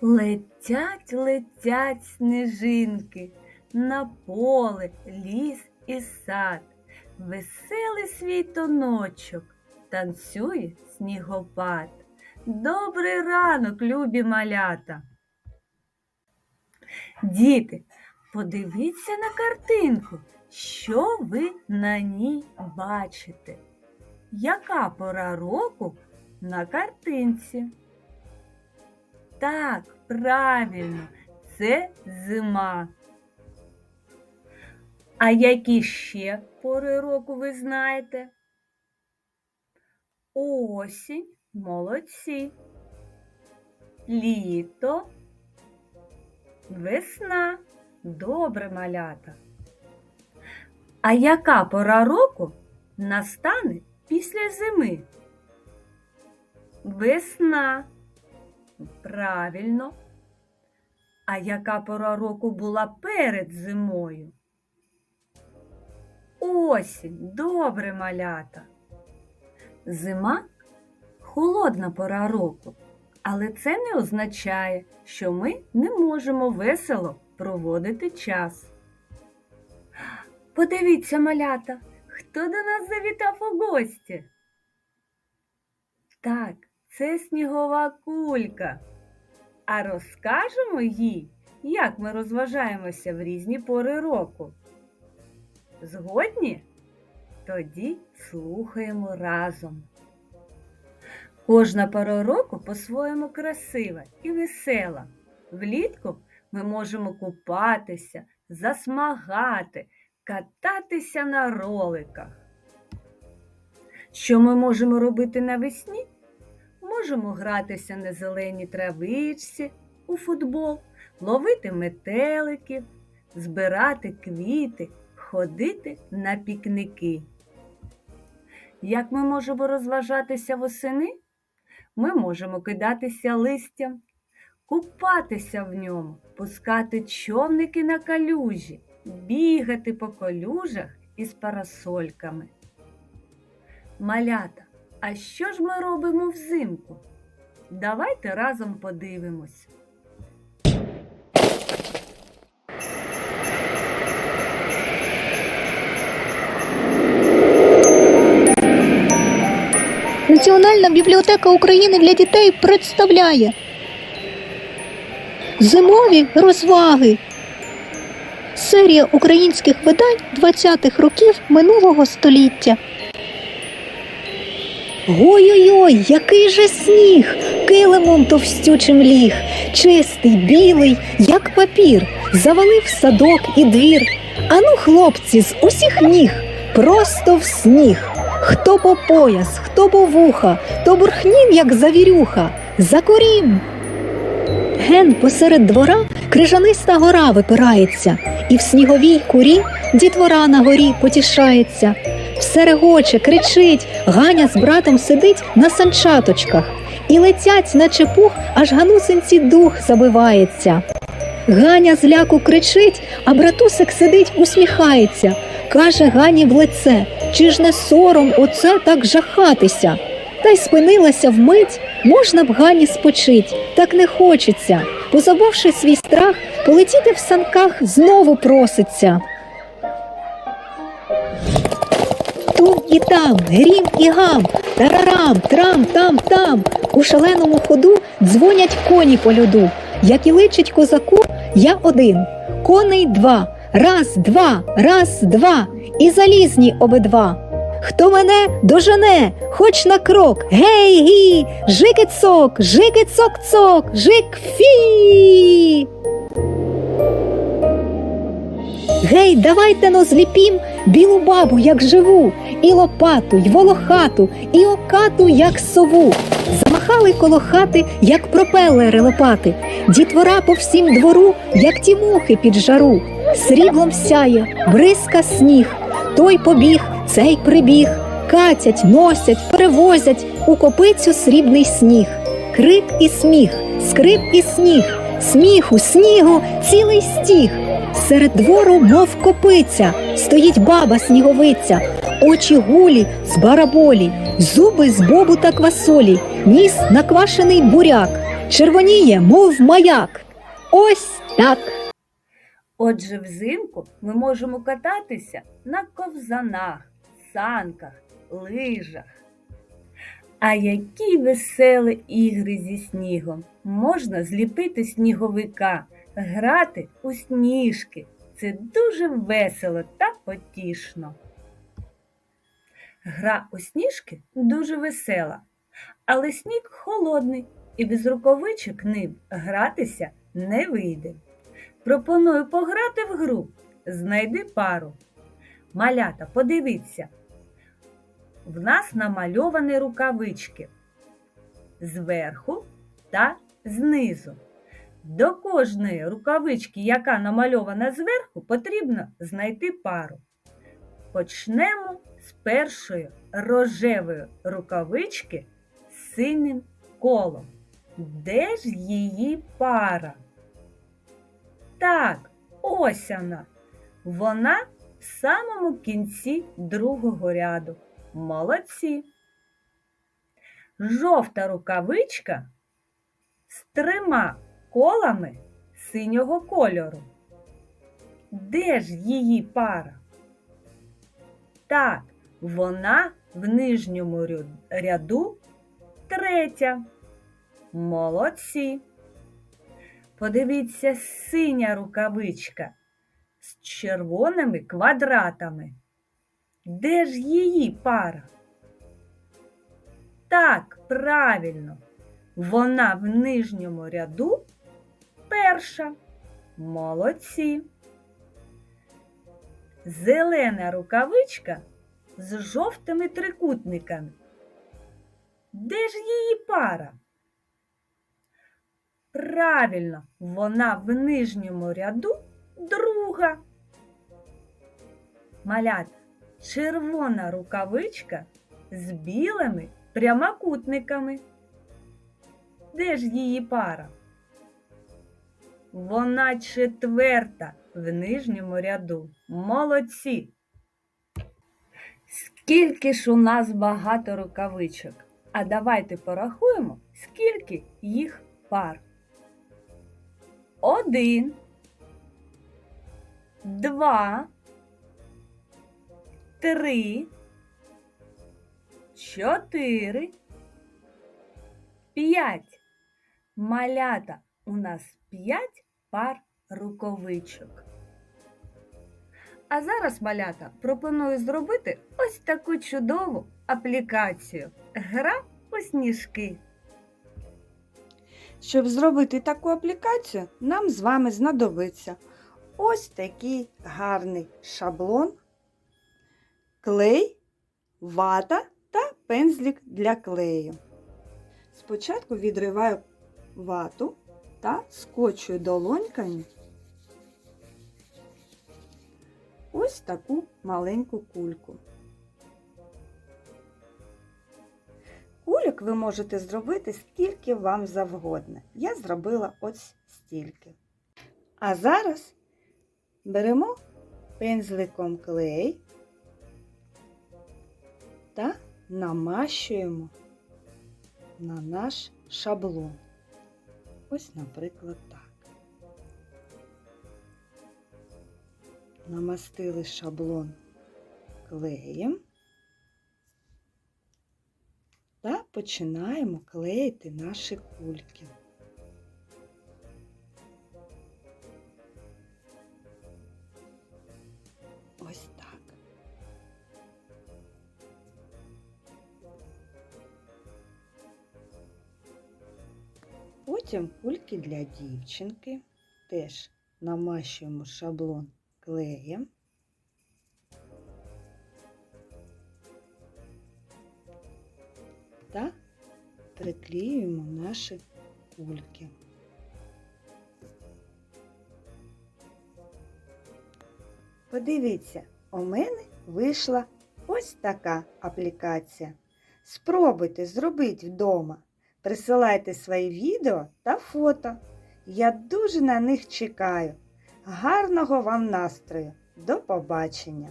Летять, летять сніжинки на поле, ліс і сад. Веселий свій тоночок, танцює снігопад. Добрий ранок, любі малята. Діти, подивіться на картинку, що ви на ній бачите. Яка пора року на картинці? Так, правильно, це зима. А які ще пори року ви знаєте? Осінь, молодці. Літо, весна, добре малята. А яка пора року настане після зими? Весна. Правильно. А яка пора року була перед зимою? Осінь, добре малята. Зима холодна пора року, але це не означає, що ми не можемо весело проводити час. Подивіться, малята, хто до нас завітав у гості? Так, це снігова кулька. А розкажемо їй, як ми розважаємося в різні пори року. Згодні? Тоді слухаємо разом. Кожна пора року по-своєму красива і весела. Влітку ми можемо купатися, засмагати, кататися на роликах. Що ми можемо робити навесні? Можемо гратися на зеленій травичці у футбол, ловити метеликів, збирати квіти, ходити на пікники. Як ми можемо розважатися восени? Ми можемо кидатися листям, купатися в ньому, пускати човники на калюжі, бігати по колюжах із парасольками. Малята, а що ж ми робимо взимку? Давайте разом подивимось. Національна бібліотека України для дітей представляє Зимові розваги. Серія українських видань 20-х років минулого століття. Ой-ой-ой, який же сніг! Килимом товстючим ліг, чистий, білий, як папір, завалив садок і двір. Ану, хлопці, з усіх ніг, просто в сніг. Хто по пояс, хто по вуха, то бурхнім, як завірюха, закурім. Ген посеред двора крижаниста гора випирається, і в сніговій курі дітвора на горі потішається. Все регоче, кричить, Ганя з братом сидить на санчаточках, і летять, наче пух, аж ганусинці дух забивається. Ганя з ляку кричить, а братусик сидить, усміхається. Каже Гані в лице, чи ж не сором оце так жахатися? Та й спинилася вмить, можна б Гані спочить, так не хочеться. Позабувши свій страх, полетіти в санках знову проситься. І там, грім і гам, тарарам, трам, там, там. У шаленому ходу дзвонять коні по льоду. Як і личить козаку, я один, коней два. Раз, два, раз, два, і залізні обидва. Хто мене дожене, хоч на крок, гей гі, жикить сок, жикить сок цок, жик фі. Гей, давайте но зліпім білу бабу, як живу, і лопату, й волохату, і окату, як сову. Замахали коло хати, як пропелери лопати, дітвора по всім двору, як ті мухи під жару. Сріблом сяє, бризка сніг, той побіг, цей прибіг, катять, носять, перевозять у копицю срібний сніг. Крик і сміх, скрип і сніг, сміху, снігу, цілий стіг. Серед двору, мов копиця, стоїть баба сніговиця, очі гулі з бараболі, зуби з бобу та квасолі, ніс наквашений буряк, червоніє, мов маяк. Ось так. Отже, взимку ми можемо кататися на ковзанах, санках, лижах. А які веселі ігри зі снігом! Можна зліпити сніговика, грати у сніжки. Це дуже весело та потішно. Гра у сніжки дуже весела, але сніг холодний і без рукавичок ним гратися не вийде. Пропоную пограти в гру. Знайди пару. Малята, подивіться. В нас намальовані рукавички зверху та знизу. До кожної рукавички, яка намальована зверху, потрібно знайти пару. Почнемо з першої рожевої рукавички з синім колом. Де ж її пара? Так, ось вона. Вона в самому кінці другого ряду. Молодці. Жовта рукавичка з трьома колами синього кольору. Де ж її пара? Так, вона в нижньому ряду третя. Молодці. Подивіться, синя рукавичка з червоними квадратами. Де ж її пара? Так, правильно. Вона в нижньому ряду перша. Молодці. Зелена рукавичка з жовтими трикутниками. Де ж її пара? Правильно, вона в нижньому ряду друга. Малята, червона рукавичка з білими прямокутниками. Де ж її пара? Вона четверта в нижньому ряду. Молодці. Скільки ж у нас багато рукавичок. А давайте порахуємо, скільки їх пар. Один, два, три, чотири, п'ять. Малята у нас п'ять пар рукавичок. А зараз, малята, пропоную зробити ось таку чудову аплікацію. Гра у сніжки. Щоб зробити таку аплікацію, нам з вами знадобиться ось такий гарний шаблон, клей, вата та пензлик для клею. Спочатку відриваю вату та скочую долоньками ось таку маленьку кульку. Кульок ви можете зробити скільки вам завгодно. Я зробила ось стільки. А зараз беремо пензликом клей та намащуємо на наш шаблон. Ось, наприклад, так. Намастили шаблон клеєм. та починаємо клеїти наші кульки. Потім кульки для дівчинки теж намащуємо шаблон клеєм. та приклеюємо наші кульки. Подивіться, у мене вийшла ось така аплікація. Спробуйте зробити вдома. Присилайте свої відео та фото. Я дуже на них чекаю. Гарного вам настрою! До побачення!